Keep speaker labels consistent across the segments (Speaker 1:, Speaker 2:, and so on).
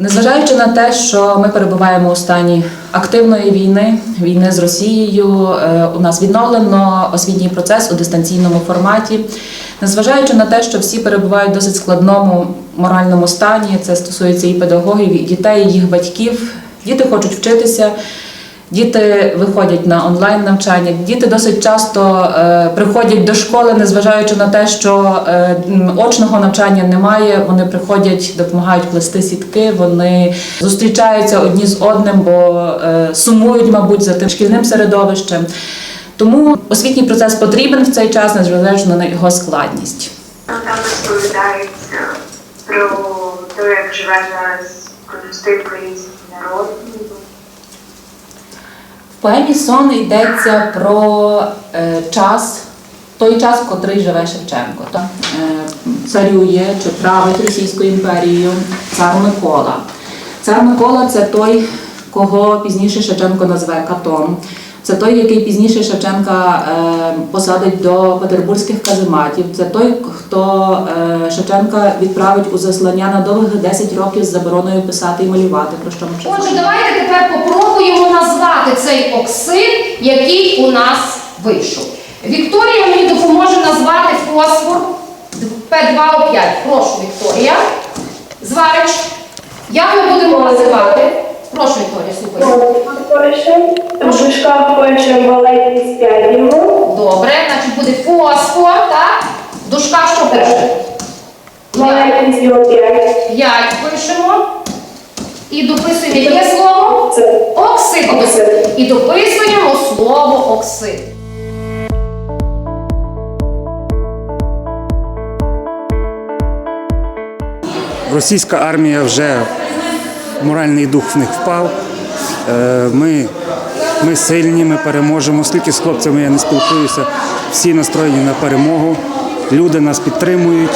Speaker 1: Незважаючи на те, що ми перебуваємо у стані активної війни, війни з Росією, е, у нас відновлено освітній процес у дистанційному форматі. Незважаючи на те, що всі перебувають в досить складному моральному стані, це стосується і педагогів, і дітей, і їх батьків. Діти хочуть вчитися. Діти виходять на онлайн навчання. Діти досить часто е, приходять до школи, незважаючи на те, що е, очного навчання немає. Вони приходять, допомагають плести сітки. Вони зустрічаються одні з одним, бо е, сумують, мабуть, за тим шкільним середовищем. Тому освітній процес потрібен в цей час, незважаючи на його складність.
Speaker 2: Там розповідається про те, як живе зараз простий український народ.
Speaker 1: В поемі Сон йдеться про е, час, той час, в котрий живе Шевченко. Е, царює чи править Російською імперією цар Микола. Цар Микола це той, кого пізніше Шевченко назве Катом. Це той, який пізніше Шевченка е, посадить до петербурзьких казематів. Це той, хто е, Шевченка відправить у заслання на довгих 10 років з забороною писати і малювати, про що ми
Speaker 3: Отже, давайте тепер попробуємо назвати цей оксид, який у нас вийшов. Вікторія мені допоможе назвати фосфор П2О5. Прошу, Вікторія. Зварич. Як ми будемо називати? Прошу, Вікторія, слухай.
Speaker 4: Пише, в дужках пише маленький сп'ять
Speaker 3: Добре, значить буде фосфор, так? В дужках що пише?
Speaker 4: маленький п'ять.
Speaker 3: 5 пишемо. І дописуємо яке слово?
Speaker 4: Це
Speaker 3: Оксид.
Speaker 4: Оксид.
Speaker 3: І дописуємо слово оксид.
Speaker 5: Російська армія вже моральний дух в них впав. Е, Ми, ми сильні, ми переможемо. Скільки з хлопцями я не спілкуюся, всі настроєні на перемогу. Люди нас підтримують.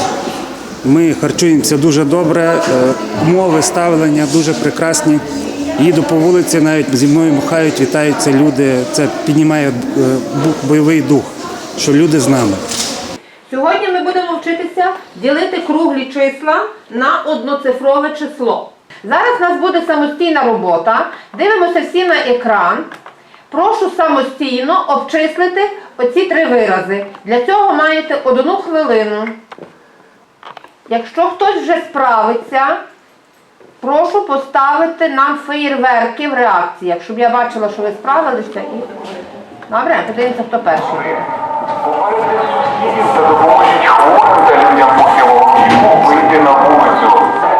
Speaker 5: Ми харчуємося дуже добре. е, Умови, ставлення дуже прекрасні. Їду по вулиці, навіть зі мною махають, вітаються люди. Це піднімає е, бойовий дух, що люди з нами.
Speaker 6: Сьогодні ми будемо вчитися ділити круглі числа на одноцифрове число. Зараз у нас буде самостійна робота. Дивимося всі на екран. Прошу самостійно обчислити оці три вирази. Для цього маєте одну хвилину. Якщо хтось вже справиться, прошу поставити нам феєрверки в реакціях, щоб я бачила, що ви справилися. Добре, подивимося, хто перший буде.
Speaker 7: Допоможіть хворим та людям похилого віку вийти на вулицю.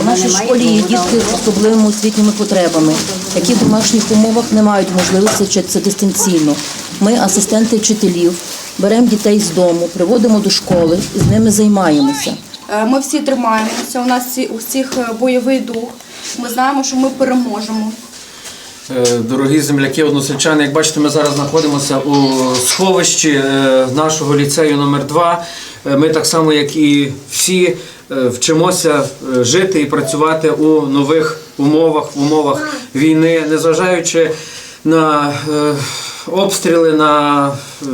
Speaker 8: У нашій школі є дітки з особливими освітніми потребами, які в домашніх умовах не мають можливості вчитися дистанційно. Ми, асистенти вчителів, беремо дітей з дому, приводимо до школи і з ними займаємося.
Speaker 9: Е, Ми всі тримаємося. У нас у всіх е, бойовий дух. Ми знаємо, що ми переможемо.
Speaker 10: Е, Дорогі земляки, односельчани, як бачите, ми зараз знаходимося у сховищі е, нашого ліцею номер 2 Ми так само, як і всі, е, вчимося е, жити і працювати у нових умовах, в умовах війни, незважаючи на е, обстріли, на е,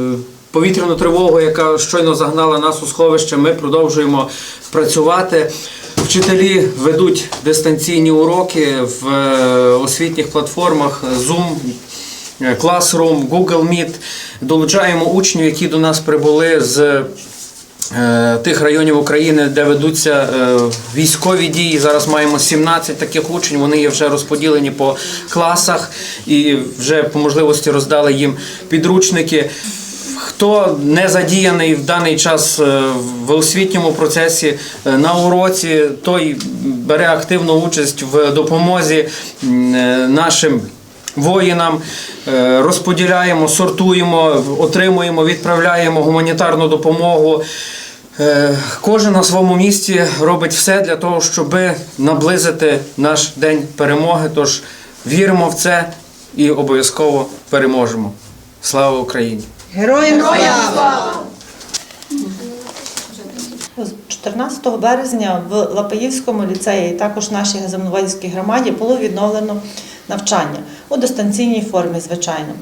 Speaker 10: повітряну тривогу, яка щойно загнала нас у сховище, ми продовжуємо працювати. Вчителі ведуть дистанційні уроки в е, освітніх платформах Zoom, е, Classroom, Google Meet. Долучаємо учнів, які до нас прибули з е, тих районів України, де ведуться військові дії. Зараз маємо 17 таких учнів. Вони є вже розподілені по класах і вже по можливості роздали їм підручники. Хто не задіяний в даний час е, в освітньому процесі е, на уроці, той бере активну участь в допомозі е, нашим воїнам, розподіляємо, сортуємо, отримуємо, відправляємо гуманітарну допомогу. Кожен на своєму місці робить все для того, щоб наблизити наш день перемоги. Тож віримо в це і обов'язково переможемо. Слава Україні!
Speaker 6: Героям
Speaker 11: З 14 березня в Лапаївському ліцеї, і також в нашій Газемноводській громаді було відновлено навчання у дистанційній формі, звичайно.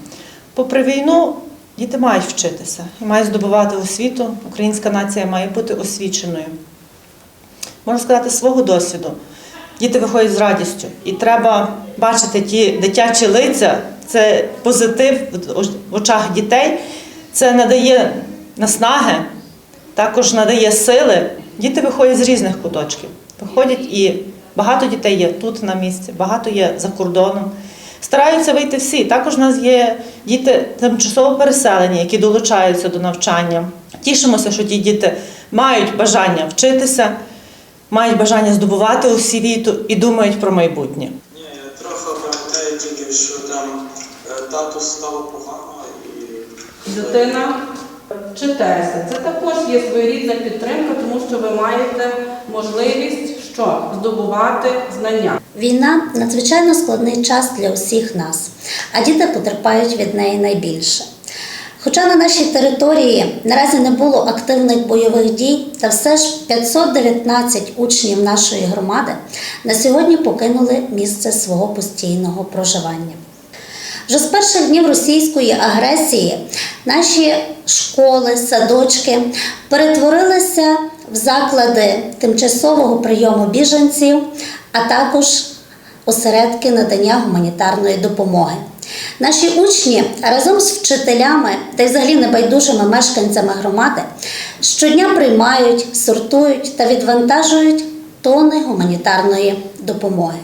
Speaker 11: Попри війну, діти мають вчитися і мають здобувати освіту. Українська нація має бути освіченою. Можна сказати, свого досвіду. Діти виходять з радістю, і треба бачити ті дитячі лиця, це позитив в очах дітей, це надає наснаги, також надає сили. Діти виходять з різних куточків. Виходять і багато дітей є тут на місці, багато є за кордоном. Стараються вийти всі. Також у нас є діти тимчасово переселені, які долучаються до навчання. Тішимося, що ті діти мають бажання вчитися, мають бажання здобувати освіту і думають про майбутнє.
Speaker 12: Ні, трохи пам'ятаю тільки, що там е, тату стало погано
Speaker 13: Дитина вчитеся. Це також є своєрідна підтримка, тому що ви маєте можливість що здобувати знання.
Speaker 14: Війна надзвичайно складний час для усіх нас, а діти потерпають від неї найбільше. Хоча на нашій території наразі не було активних бойових дій, та все ж 519 учнів нашої громади на сьогодні покинули місце свого постійного проживання. Вже з перших днів російської агресії наші школи, садочки перетворилися в заклади тимчасового прийому біженців, а також осередки надання гуманітарної допомоги. Наші учні разом з вчителями та й взагалі небайдужими мешканцями громади щодня приймають, сортують та відвантажують тони гуманітарної допомоги.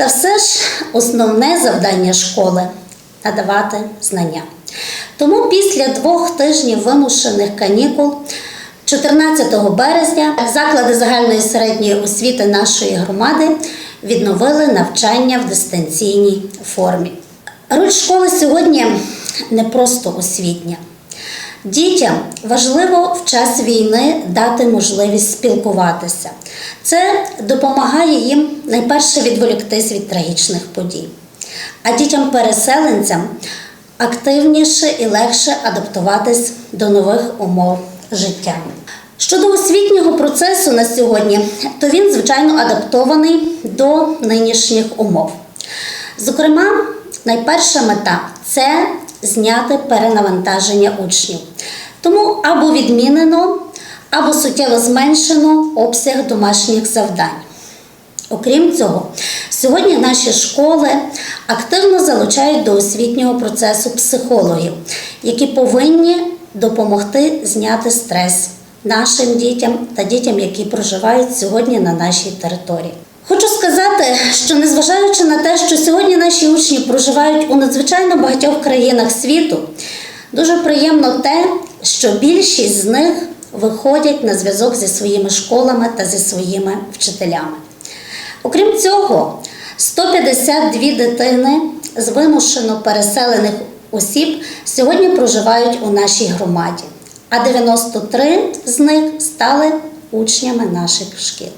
Speaker 14: Та все ж основне завдання школи надавати знання. Тому після двох тижнів вимушених канікул, 14 березня, заклади загальної середньої освіти нашої громади відновили навчання в дистанційній формі. Роль школи сьогодні не просто освітня. Дітям важливо в час війни дати можливість спілкуватися. Це допомагає їм найперше відволіктись від трагічних подій. А дітям-переселенцям активніше і легше адаптуватись до нових умов життя. Щодо освітнього процесу на сьогодні, то він, звичайно, адаптований до нинішніх умов. Зокрема, найперша мета це зняти перенавантаження учнів. Тому або відмінено, або суттєво зменшено обсяг домашніх завдань. Окрім цього, сьогодні наші школи активно залучають до освітнього процесу психологів, які повинні допомогти зняти стрес нашим дітям та дітям, які проживають сьогодні на нашій території. Хочу сказати, що незважаючи на те, що сьогодні наші учні проживають у надзвичайно багатьох країнах світу, дуже приємно те, що більшість з них виходять на зв'язок зі своїми школами та зі своїми вчителями. Окрім цього, 152 дитини з вимушено переселених осіб сьогодні проживають у нашій громаді, а 93 з них стали учнями наших шкіл.